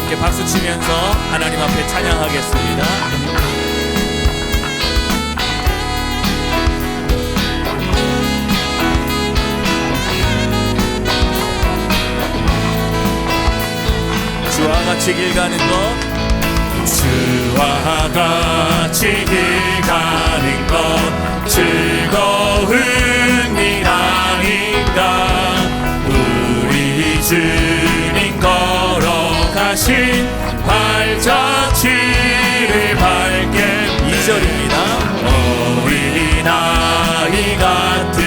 함께 박수 치면서 하나님 앞에 찬양하겠습니다. 주와 같이 길 가는 것 주와 같이 길 가는 것 즐거운 일 아닌가. 우리 주님 걸어가신 발자취를 밝게 2절입니다. 어린아이 같은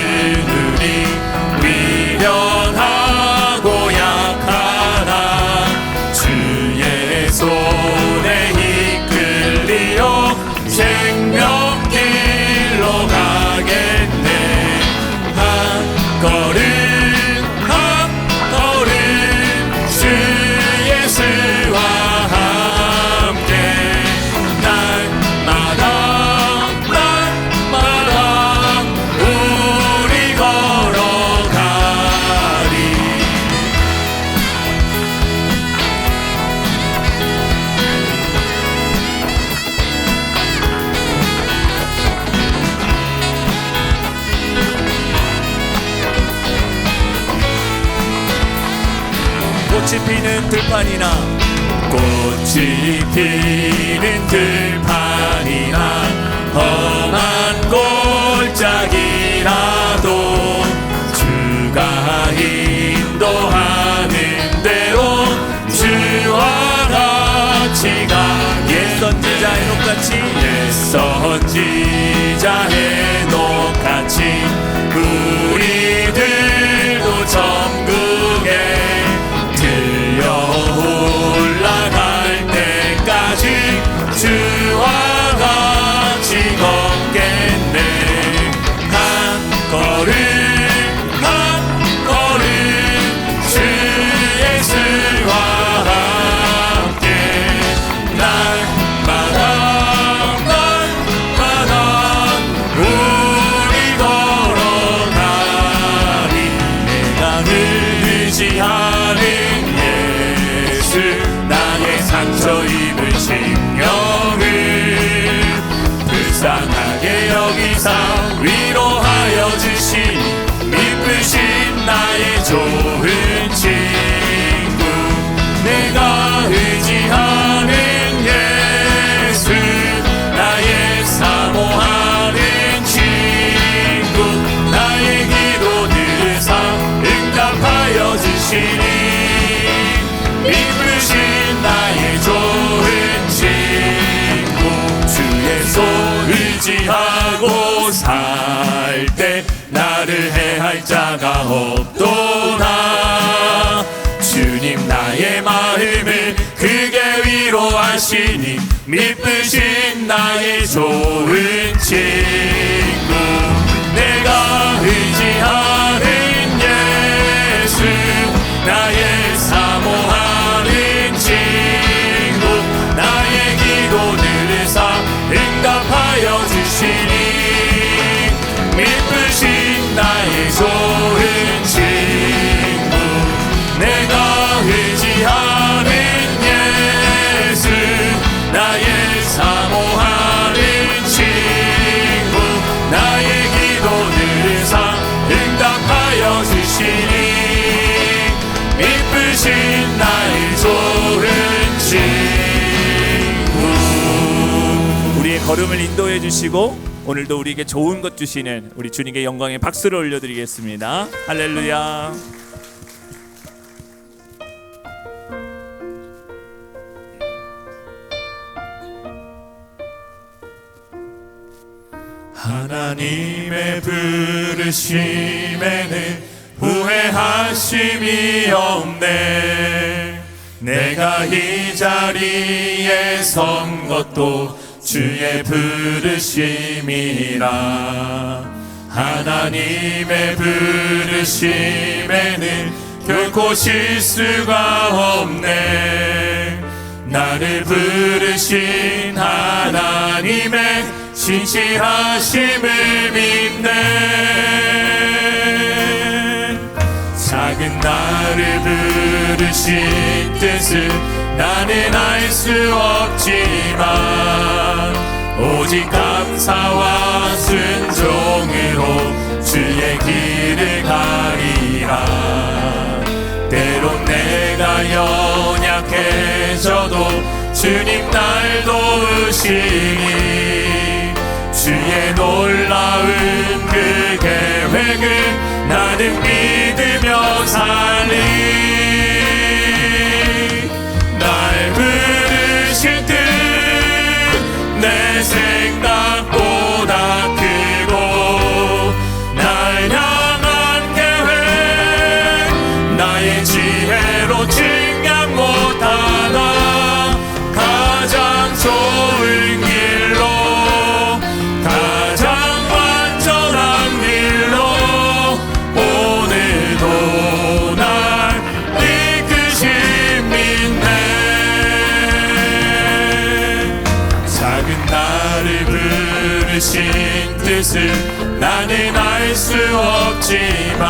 꽃이 피는 들판이나 꽃이 피는 들판이나 험한 골짜기라도 주가 인도하는 대로 주와 같이 가게 선지자 해녹같이. 옛 선지 할 자가 없도다. 주님 나의 마음을 크게 위로하시니 미쁘신 나의 좋은 친구 내가 의지하는 예수 나의 사모하는 친구 나의 기도 들으사 응답하여 주시니 미쁘신 나의 좋은 친구 내가 의지하는 예수 나의 사모하는 친구 나의 기도 들으사 응답하여 주시니 미쁘신 나의 좋은 친구. 우리의 걸음을 인도해 주시고 오늘도 우리에게 좋은 것 주시는 우리 주님께 영광의 박수를 올려드리겠습니다. 할렐루야. 하나님의 부르심에는 후회하심이 없네 내가 이 자리에 선 것도 주의 부르심이라. 하나님의 부르심에는 결코 실수가 없네. 나를 부르신 하나님의 신실하심을 믿네 부르신 뜻을 나는 알 수 없지만 오직 감사와 순종으로 주의 길을 가리라. 때론 내가 연약해져도 주님 날 도우시니 주의 놀라운 그 계획을 나는 믿으며 살리 부르신 뜻을 나는 알 수 없지만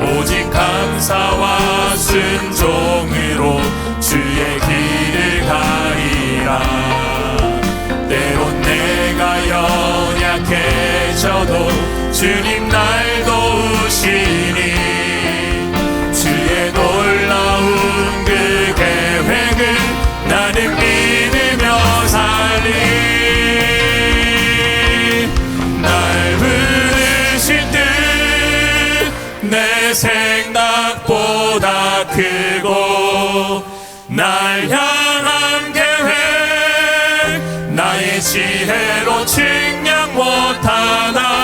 오직 감사와 순종으로 주의 길을 가리라. 때론 내가 연약해져도 주님 날도 내 생각보다 크고 날 향한 계획 나의 지혜로 측량 못하나